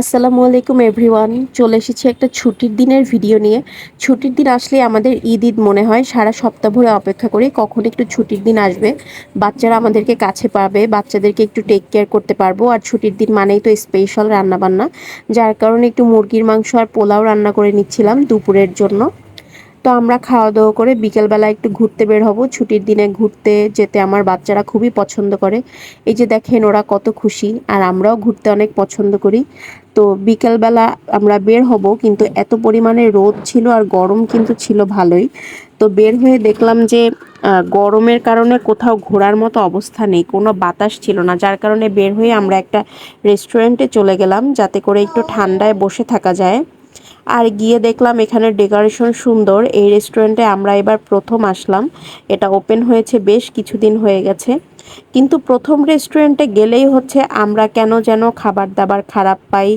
আসসালামু আলাইকুম এভরিওয়ান। চলে এসেছি একটা ছুটির দিনের ভিডিও নিয়ে। ছুটির দিন আসলে আমাদের ঈদ ঈদ মনে হয়। সারা সপ্তাহ ভরে অপেক্ষা করি কখন একটু ছুটির দিন আসবে। বাচ্চারা আমাদেরকে কাছে পাবে, বাচ্চাদেরকে একটু টেক কেয়ার করতে পারব। আর ছুটির দিন মানেই তো স্পেশাল রান্নাবান্না। যার কারণে একটু মুরগির মাংস আর পোলাও রান্না করে নিচ্ছিলাম দুপুরের জন্য। তো আমরা খাওয়া দাওয়া করে বিকেলবেলা একটু ঘুরতে বের হব। ছুটির দিনে ঘুরতে যেতে আমার বাচ্চারা খুবই পছন্দ করে। এই যে দেখেন, ওরা কত খুশি। আর আমরাও ঘুরতে অনেক পছন্দ করি। তো বিকেলবেলা আমরা বের হব, কিন্তু এত পরিমাণে রোদ ছিল আর গরম কিন্তু ছিল ভালোই। তো বের হয়ে দেখলাম যে গরমের কারণে কোথাও ঘোরার মতো অবস্থা নেই। কোনো বাতাস ছিল না। যার কারণে বের হয়ে আমরা একটা রেস্টুরেন্টে চলে গেলাম, যাতে করে একটু ঠান্ডায় বসে থাকা যায়। আর গিয়ে দেখলাম এখানে ডেকোরেশন সুন্দর। এই রেস্টুরেন্টে আমরা এবার প্রথম আসলাম। এটা ওপেন হয়েছে বেশ কিছুদিন হয়ে গেছে। কিন্তু প্রথম রেস্টুরেন্টে গেলেই হচ্ছে আমরা কেন যেন খাবার দাবার খারাপ পাই।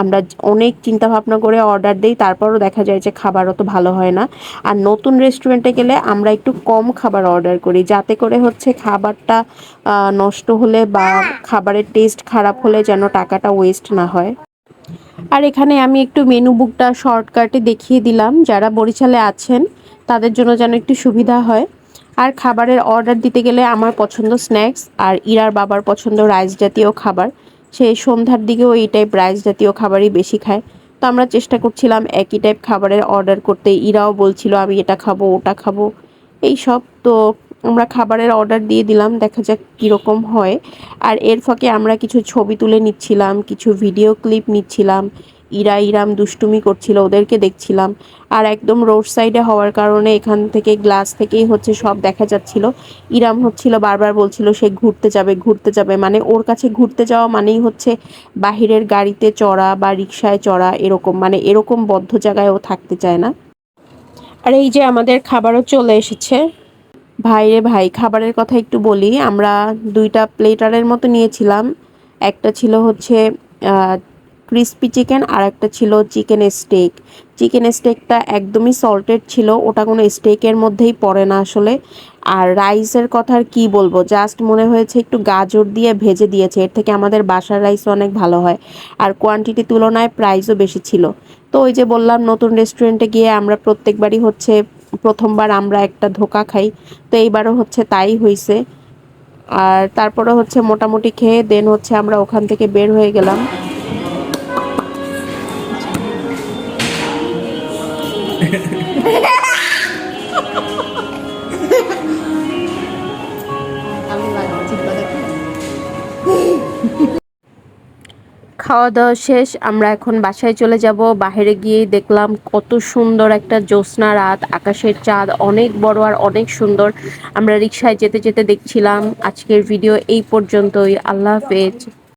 আমরা অনেক চিন্তা ভাবনা করে অর্ডার দিই, তারপরও দেখা যায় যে খাবার অত ভালো হয় না। আর নতুন রেস্টুরেন্টে গেলে আমরা একটু কম খাবার অর্ডার করি, যাতে করে হচ্ছে খাবারটা নষ্ট হলে বা খাবারের টেস্ট খারাপ হলে যেন টাকাটা ওয়েস্ট না হয়। আর এখানে আমি একটু মেনু বুকটা শর্টকাটে দেখিয়ে দিলাম। যারা বরিশালে আছেন, তাদের জন্য যেন একটু সুবিধা হয়। আর খাবারের অর্ডার দিতে গেলে আমার পছন্দ স্ন্যাক্স আর ইরার বাবার পছন্দ রাইস জাতীয় খাবার। সে সন্ধ্যার দিকেও এই টাইপ রাইস জাতীয় খাবারই বেশি খায়। তো আমরা চেষ্টা করছিলাম একই টাইপ খাবারের অর্ডার করতে। ইরাও বলছিল, আমি এটা খাব, ওটা খাব। এই সব তো আমরা খাবারের অর্ডার দিয়ে দিলাম, দেখা যাক কীরকম হয়। আর এর ফাঁকে আমরা কিছু ছবি তুলে নিচ্ছিলাম, কিছু ভিডিও ক্লিপ নিচ্ছিলাম। ইরা ইরাম দুষ্টুমি করছিল, ওদেরকে দেখছিলাম। আর একদম রোড সাইডে হওয়ার কারণে এখান থেকে গ্লাস থেকেই হচ্ছে সব দেখা যাচ্ছিল। ইরাম হচ্ছিল, বারবার বলছিল সে ঘুরতে যাবে ঘুরতে যাবে। মানে ওর কাছে ঘুরতে যাওয়া মানেই হচ্ছে বাহিরের গাড়িতে চড়া বা রিক্সায় চড়া এরকম। মানে এরকম বদ্ধ জায়গায় ও থাকতে চায় না। আর এই যে আমাদের খাবারও চলে এসেছে। ভাই রে ভাই, খাবারের কথা একটু বলি। আমরা দুইটা প্লেটারের মতো নিয়েছিলাম। একটা ছিল হচ্ছে ক্রিস্পি চিকেন আর একটা ছিল চিকেন স্টেক চিকেন স্টেকটা একদমই সল্টেড ছিল, ওটা কোনো স্টেকের মধ্যেই পড়ে না আসলে। আর রাইসের কথা আর কী বলব? জাস্ট মনে হয়েছে একটু গাজর দিয়ে ভেজে দিয়েছে, এর থেকে আমাদের বাসার রাইস অনেক ভালো হয়। আর কোয়ান্টিটি তুলনায় প্রাইসও বেশি ছিল। তো ওই যে বললাম, নতুন রেস্টুরেন্টে গিয়ে আমরা প্রত্যেকবারই হচ্ছে প্রথমবার আমরা একটা ধোকা খাই। তো এইবারও হচ্ছে তাই হয়েছে আর তারপরে হচ্ছে মোটামুটি খেয়ে, দেন হচ্ছে আমরা ওখান থেকে বের হয়ে গেলাম। খাওয়া দাওয়া শেষ, আমরা এখন বাসায় চলে যাব। বাহিরে গিয়ে দেখলাম কত সুন্দর একটা জ্যোৎস্না রাত, আকাশের চাঁদ অনেক বড় আর অনেক সুন্দর। আমরা রিক্সায় যেতে যেতে দেখছিলাম। আজকের ভিডিও এই পর্যন্তই। আল্লাহ হাফেজ।